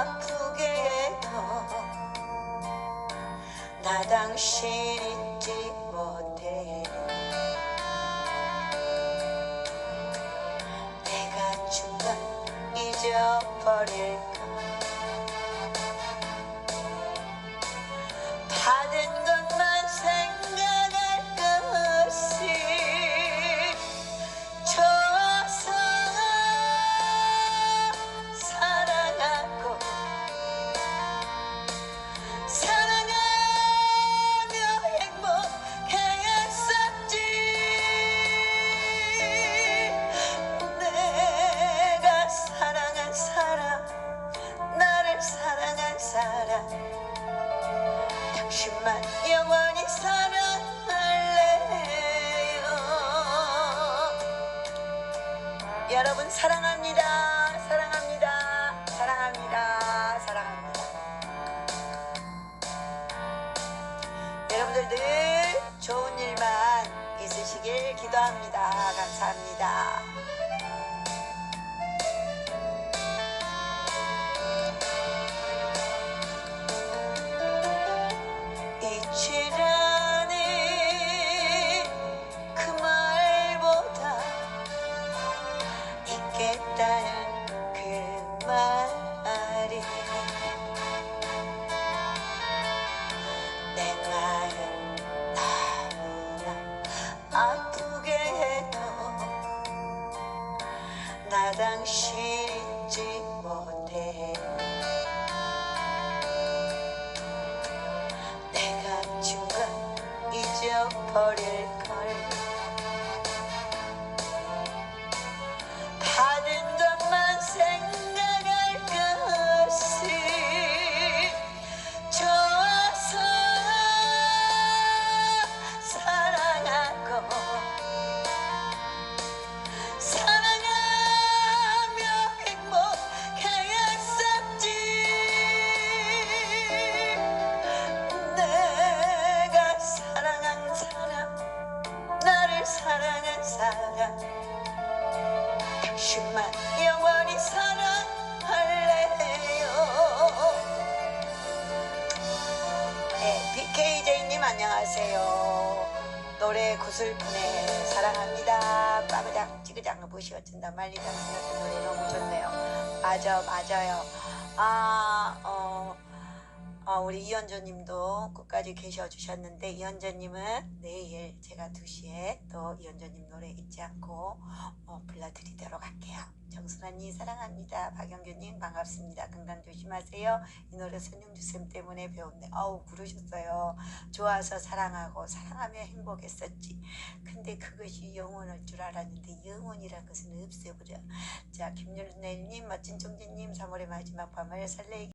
아프게 해도 나 당신 잊지 못해. 내가 준 건 잊어버릴 사람 당신만 영원히 사랑할래요. 여러분 사랑합니다. 사랑합니다. 사랑합니다. 사랑합니다. 여러분들 늘 좋은 일만 있으시길 기도합니다. 감사합니다 나당 사랑한 사람. 당신만 영원히 사랑할래요. 네, BKJ님 안녕하세요. 노래 구슬프네 사랑합니다. 빠바닥 찌그장 보시어준다 말리다. 노래 너무 좋네요. 맞아 맞아요. 아 어. 어, 우리 이현조님도 끝까지 계셔 주셨는데 이현조님은 내일 제가 2시에 또 이현조님 노래 잊지 않고 어, 불러드리도록 할게요. 정순아님 사랑합니다. 박영규님 반갑습니다. 건강 조심하세요. 이 노래 선영주쌤 때문에 배웠네. 아우 그러셨어요. 좋아서 사랑하고 사랑하며 행복했었지. 근데 그것이 영원할 줄 알았는데 영원이란 것은 없어버려. 자 김윤래님 멋진 총재님 3월의 마지막 밤을 설레게